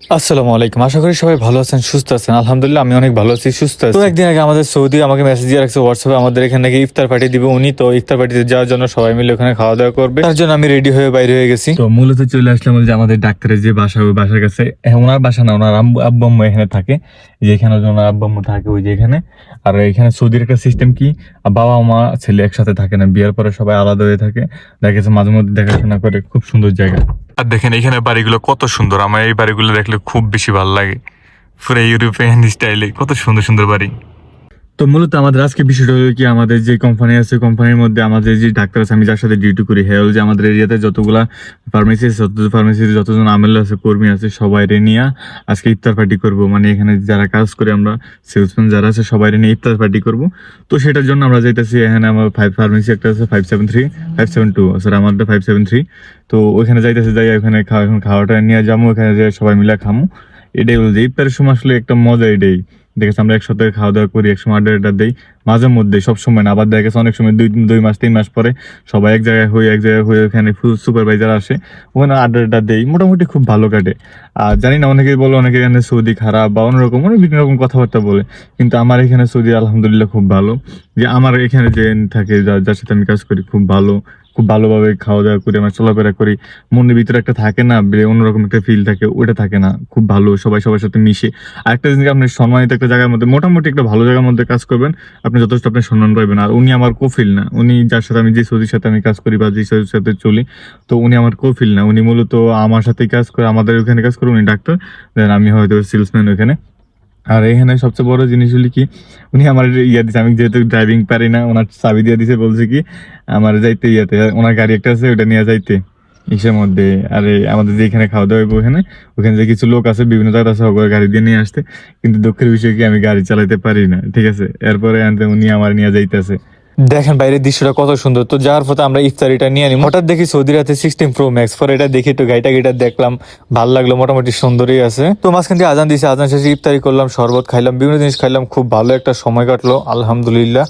আসসালামু আলাইকুম। আশা করি সবাই ভালো আছেন সুস্থ আছেন। আলহামদুলিল্লাহ আমি অনেক ভালো আছি সুস্থ আছি। তো একদিন আগে আমাদের সৌদি আমাকে মেসেজ দিয়ে রাখছে হোয়াটসঅ্যাপে আমাদের এখানে নাকি ইফতার পার্টি দিবে উনি তো ইফতার পার্টিতে যাওয়ার জন্য সবাই মিলে ওখানে খাওয়া দাওয়া করবে। তার জন্য আমি রেডি হয়ে বাইরে হয়ে গেছি। তো মূলত চলে আসলাম যে আমাদের ডাক্তারের যে বাসা ওই বাসার কাছে। ওনার বাসা না ওনার আব্বু আব্বু আম্মু এখানে থাকে। যে এখানে ওনার আব্বু আম্মু থাকে ওই যে এখানে। আর এখানে সৌদির একটা সিস্টেম কি? বাবা মা ছেলে একসাথে থাকে না বিয়ের পরে সবাই আলাদা হয়ে থাকে। দেখা গেছে মাঝে মধ্যে দেখাশোনা করে খুব সুন্দর জায়গা। আর দেখেন, এখানে বাড়িগুলো কত সুন্দর। আমার এই বাড়িগুলো দেখলে খুব বেশি ভালো লাগে। পুরো ইউরোপিয়ান স্টাইলে কত সুন্দর সুন্দর বাড়ি। তো মূলত আমাদের আজকে বিষয়টা হলো কি, আমাদের যে কোম্পানি আছে কোম্পানির মধ্যে আমাদের যে ডাক্তার আছে, আমি যার সাথে ডিউটি করি হ্যাঁ যে আমাদের এরিয়াতে যতগুলা ফার্মেসি আছে যত ফার্মেসিতে যতজন আমেল আছে, কর্মী আছে সবাই নিয়ে আজকে ইফতার পার্টি করব। মানে এখানে যারা কাজ করে, আমরা সেলসম্যান যারা আছে সবাই নিয়ে ইফতার পার্টি করব। তো সেটার জন্য আমরা যাইতেছি, এখানে আমার ফাইভ ফার্মেসি একটা আছে five seven three five seven two sir আমারটা ফাইভ সেভেন থ্রি তো ওইখানে যাইতেছে যাই ওখানে খাওয়া এখন খাওয়াটা নিয়ে যাব ওখানে যাই সবাই মিলে খামো। এটাই বলছে ইফতারের সময় আসলে একটা মজা এটাই। দেখেছি আমরা একসাথে খাওয়া দাওয়া করি একসময় আড্ডা আড্ডা দেই। মাঝে মধ্যে সব সময় না, আবার দেখা গেছে অনেক সময় দুই দুই মাস, তিন মাস পরে সবাই এক জায়গায় হয়ে এক জায়গায় হয়ে ওখানে সুপারভাইজার আসে। ওখানে আড্ডা আড্ডা দেই, মোটামুটি খুব ভালো কাটে। আর জানি না, অনেকেই বলে অনেকে এখানে সৌদি খারাপ বা অন্যরকম, অনেক বিভিন্ন রকম কথাবার্তা বলে। কিন্তু আমার এখানে সৌদি আলহামদুলিল্লাহ খুব ভালো। যে আমার এখানে যে থাকে যার সাথে আমি কাজ করি, খুব ভালো। খুব ভালোভাবে খাওয়া দাওয়া করি আমরা চলাফেরা করি। মনের ভিতরে একটা থাকে না অন্যরকম একটা ফিল থাকে ওটা থাকে না। খুব ভালো, সবাই সবার সাথে মিশে। আর একটা জিনিস আপনি সম্মানিত একটা জায়গার মধ্যে, মোটামুটি একটা ভালো জায়গার মধ্যে কাজ করবেন, আপনি যথেষ্ট আপনি সম্মান পাইবেন। আর উনি আমার কোফিল না। উনি যার সাথে আমি, যে সৌদির সাথে আমি কাজ করি বা যে সৌদির সাথে চলি, তো উনি আমার কোফিল না। উনি মূলত আমার সাথেই কাজ করে, আমাদের ওখানে কাজ করে, উনি ডাক্তার দেন আমি হয়তো সেলসম্যান ওখানে আর এখানে সবচেয়ে বড় জিনিস হলো কি, উনি আমার ইয়া দিছে। আমি যেহেতু ড্রাইভিং পারি না, ওনার চাবি দিয়ে দিছে, বলছে কি, আমার যাইতে ইয়াতে, ওনার গাড়ি একটা আছে ওটা নিয়ে যাইতে ইসের মধ্যে। আরে, আমাদের যে এখানে খাওয়া দাওয়া হইবো ওখানে ওখানে যে কিছু লোক আছে, বিভিন্ন জায়গা আছে, ওগুলো গাড়ি দিয়ে নিয়ে আসতে। কিন্তু দুঃখের বিষয় কি, আমি গাড়ি চালাতে পারি না, ঠিক আছে? এরপরে আনতে উনি আমার নিয়ে যাইতেছে। দেখেন বাইরের দৃশ্যটা কত সুন্দর। তো যাওয়ার ফলে আমরা ইফতারিটা নিয়ে আনি হঠাৎ দেখি সৌদি রাতে সিক্সটিন প্রো ম্যাক্স পরে এটা দেখি একটু গাইটা গাইটা দেখলাম। ভালো লাগল, মোটামুটি সুন্দরই আছে। তো মাঝখান দিয়ে আজান দিয়েছে, আজান শেষে ইফতারি করলাম, শরবত খাইলাম, বিভিন্ন জিনিস খাইলাম। খুব ভালো একটা সময় কাটলো, আলহামদুলিল্লাহ।